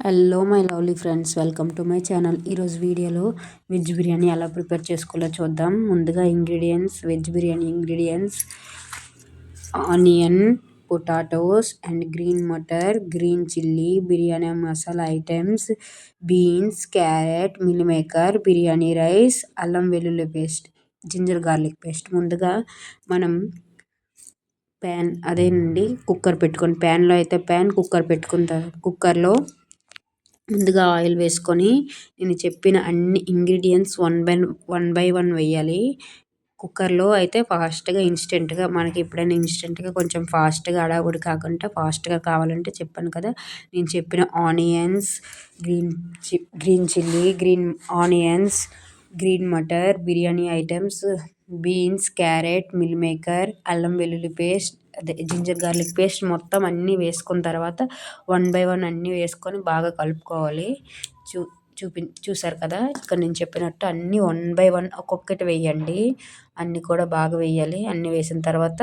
Hello my lovely friends welcome to my channel ఈరోజు వీడియోలో veg biryani ఎలా ప్రిపేర్ చేసుకోవాలో చూద్దాం. ముందుగా ingredients veg biryani ingredients onion potatoes and green matar green chilli biryani masala items beans carrot meal maker biryani rice అల్లం వెల్లుల్లి paste ginger garlic paste ముందుగా మనం ప్యాన్ అదేనండి కుక్కర్ పెట్టుకొని ప్యాన్లో అయితే ప్యాన్ కుక్కర్ పెట్టుకుంటారు కుక్కర్లో ముందుగా ఆయిల్ వేసుకొని నేను చెప్పిన అన్ని ingredients one by one by one వేయాలి. కుక్కర్లో అయితే ఫాస్ట్గా ఇన్స్టెంట్గా మనకి ఎప్పుడైనా ఇన్స్టెంట్గా కొంచెం ఫాస్ట్గా అడావుడి కాకుండా ఫాస్ట్గా కావాలంటే చెప్పాను కదా నేను చెప్పిన ఆనియన్స్ గ్రీన్ చి green chilli green onions green matar biryani items beans carrot meal maker అల్లం వెల్లుల్లి పేస్ట్ అదే జింజర్ గార్లిక్ పేస్ట్ మొత్తం అన్నీ వేసుకున్న తర్వాత వన్ బై వన్ అన్నీ వేసుకొని బాగా కలుపుకోవాలి. చూ చూపి చూసారు కదా? ఇక్కడ నేను చెప్పినట్టు అన్నీ వన్ బై వన్ ఒక్కొక్కటి వేయండి. అన్నీ కూడా బాగా వేయాలి. అన్నీ వేసిన తర్వాత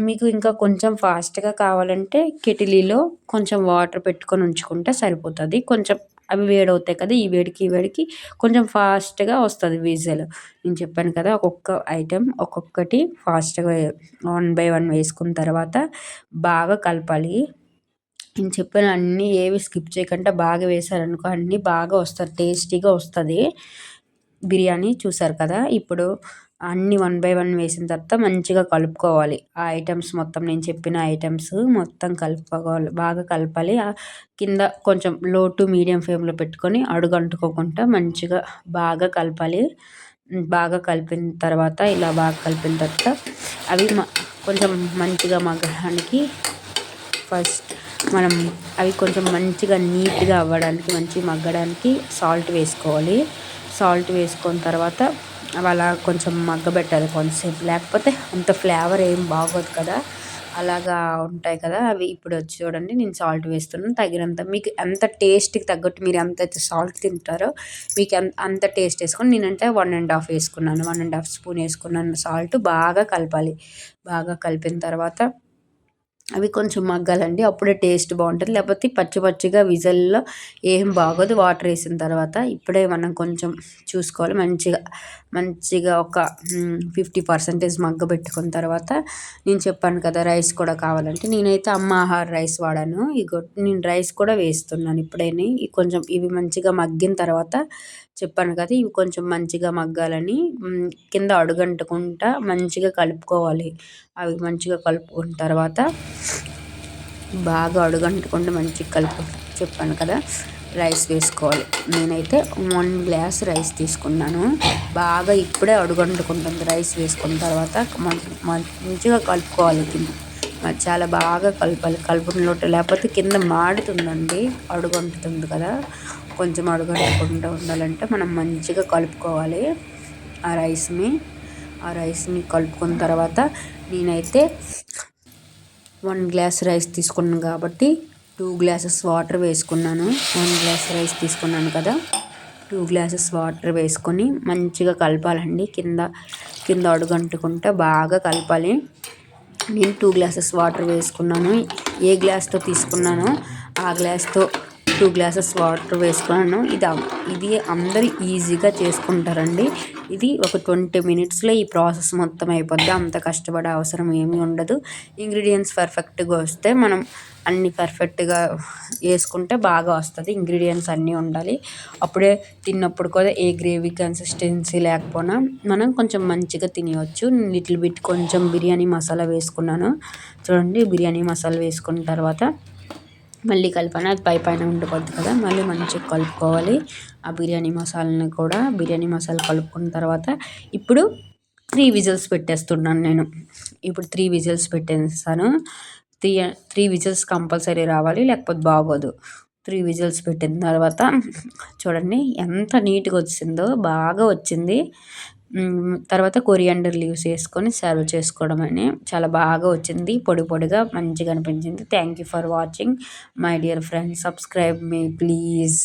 మీకు ఇంకా కొంచెం ఫాస్ట్గా కావాలంటే కెటిలీలో కొంచెం వాటర్ పెట్టుకొని ఉంచుకుంటే సరిపోతుంది. కొంచెం అవి వేడవుతాయి కదా ఈ వేడికి ఈ వేడికి కొంచెం ఫాస్ట్గా వస్తుంది విజిల్. నేను చెప్పాను కదా ఒక్కొక్క ఐటెం ఒక్కొక్కటి ఫాస్ట్గా వన్ బై వన్ వేసుకున్న తర్వాత బాగా కలపాలి. నేను చెప్పిన అన్నీ ఏవి స్కిప్ చేయకుండా బాగా వేసారనుకో అన్నీ బాగా వస్తుంది టేస్టీగా వస్తుంది. బిర్యానీ చూసారు కదా ఇప్పుడు అన్నీ వన్ బై వన్ వేసిన తర్వాత మంచిగా కలుపుకోవాలి. ఆ ఐటమ్స్ మొత్తం నేను చెప్పిన ఐటమ్స్ మొత్తం కలుపుకోవాలి. బాగా కలపాలి. కింద కొంచెం లో టు మీడియం ఫ్లేమ్లో పెట్టుకొని అడుగంటుకోకుండా మంచిగా బాగా కలపాలి. బాగా కలిపిన తర్వాత ఇలా బాగా కలిపిన తర్వాత అవి కొంచెం మంచిగా మగ్గడానికి ఫస్ట్ మనం అవి కొంచెం మంచిగా నీట్గా అవ్వడానికి మంచి మగ్గడానికి సాల్ట్ వేసుకోవాలి. సాల్ట్ వేసుకున్న తర్వాత అలా కొంచెం మగ్గబెట్టాలి కొంతసేపు. లేకపోతే అంత ఫ్లేవర్ ఏం బాగోదు కదా. అలాగా ఉంటాయి కదా. అవి ఇప్పుడు వచ్చి చూడండి నేను సాల్ట్ వేస్తున్నాను. తగినంత మీకు ఎంత టేస్ట్కి తగ్గట్టు మీరు ఎంత అయితే సాల్ట్ తింటారో మీకు అంత టేస్ట్ వేసుకొని నేనంటే వన్ అండ్ హాఫ్ వేసుకున్నాను. వన్ అండ్ హాఫ్ స్పూన్ వేసుకున్నాను. సాల్ట్ బాగా కలపాలి. బాగా కలిపిన తర్వాత అవి కొంచెం మగ్గాలండి. అప్పుడే టేస్ట్ బాగుంటుంది. లేకపోతే పచ్చి పచ్చిగా విజల్లో ఏం బాగోదు. వాటర్ వేసిన తర్వాత ఇప్పుడే మనం కొంచెం చూసుకోవాలి. మంచిగా మంచిగా ఒక ఫిఫ్టీ పర్సెంటేజ్ మగ్గబెట్టుకున్న తర్వాత నేను చెప్పాను కదా రైస్ కూడా కావాలంటే. నేనైతే అమ్మ ఆహార రైస్ వాడాను. ఇగో నేను రైస్ కూడా వేస్తున్నాను ఇప్పుడైనా. కొంచెం ఇవి మంచిగా మగ్గిన తర్వాత చెప్పాను కదా ఇవి కొంచెం మంచిగా మగ్గాలని కింద అడుగంటకుండా మంచిగా కలుపుకోవాలి. అవి మంచిగా కలుపుకున్న తర్వాత బాగా అడుగంటకుండా మంచిగా కలుపు చెప్పాను కదా రైస్ వేసుకోవాలి. నేనైతే వన్ గ్లాస్ రైస్ తీసుకున్నాను. బాగా ఇప్పుడే అడుగంటుకుంటుంది రైస్ వేసుకున్న తర్వాత మంచిగా కలుపుకోవాలి కింద. చాలా బాగా కలపాలి కలుపునలోట లేకపోతే కింద మాడుతుందండి అడుగంటుతుంది కదా. కొంచెం అడుగంటకుండా ఉండాలంటే మనం మంచిగా కలుపుకోవాలి ఆ రైస్ని. ఆ రైస్ని కలుపుకున్న తర్వాత నేనైతే వన్ గ్లాస్ రైస్ తీసుకున్నాను కాబట్టి టూ గ్లాసెస్ వాటర్ వేసుకున్నాను. వన్ గ్లాస్ రైస్ తీసుకున్నాను కదా. టూ గ్లాసెస్ వాటర్ వేసుకొని మంచిగా కలపాలండి. కింద కింద అడుగంటుకుంటే బాగా కలపాలి. నేను టూ గ్లాసెస్ వాటర్ వేసుకున్నాను. ఏ గ్లాస్తో తీసుకున్నానో ఆ గ్లాస్తో టూ గ్లాసెస్ వాటర్ వేసుకున్నాను. ఇది ఇది అందరు ఈజీగా చేసుకుంటారండి. ఇది ఒక ట్వంటీ మినిట్స్లో ఈ ప్రాసెస్ మొత్తం అయిపోద్ది. అంత కష్టపడే అవసరం ఏమీ ఉండదు. ఇంగ్రీడియంట్స్ పర్ఫెక్ట్గా వస్తే మనం అన్ని పర్ఫెక్ట్గా వేసుకుంటే బాగా వస్తుంది. ఇంగ్రీడియంట్స్ అన్నీ ఉండాలి. అప్పుడే తిన్నప్పుడు కూడా ఏ గ్రేవీ కన్సిస్టెన్సీ లేకపోయినా మనం కొంచెం మంచిగా తినవచ్చు లిటిల్ బిట్ కొంచెం బిర్యానీ మసాలా వేసుకున్నాను. చూడండి బిర్యానీ మసాలా వేసుకున్న తర్వాత మళ్ళీ కలపాలి. అది పై పైన ఉండకూడదు కదా. మళ్ళీ మంచిగా కలుపుకోవాలి. ఆ బిర్యానీ మసాలాని కూడా బిర్యానీ మసాలా కలుపుకున్న తర్వాత ఇప్పుడు త్రీ విజిల్స్ పెట్టేస్తున్నాను నేను. ఇప్పుడు త్రీ విజిల్స్ పెట్టేస్తాను. త్రీ త్రీ విజిల్స్ కంపల్సరీ రావాలి లేకపోతే బాగోదు. త్రీ విజిల్స్ పెట్టిన తర్వాత చూడండి ఎంత నీట్గా వచ్చిందో బాగా వచ్చింది. తర్వాత కొరియాండర్ లీవ్స్ వేసుకొని సర్వ్ చేసుకోవడం అని చాలా బాగా వచ్చింది. పొడి పొడిగా మంచిగా అనిపించింది. Thank you for watching my dear friends subscribe me please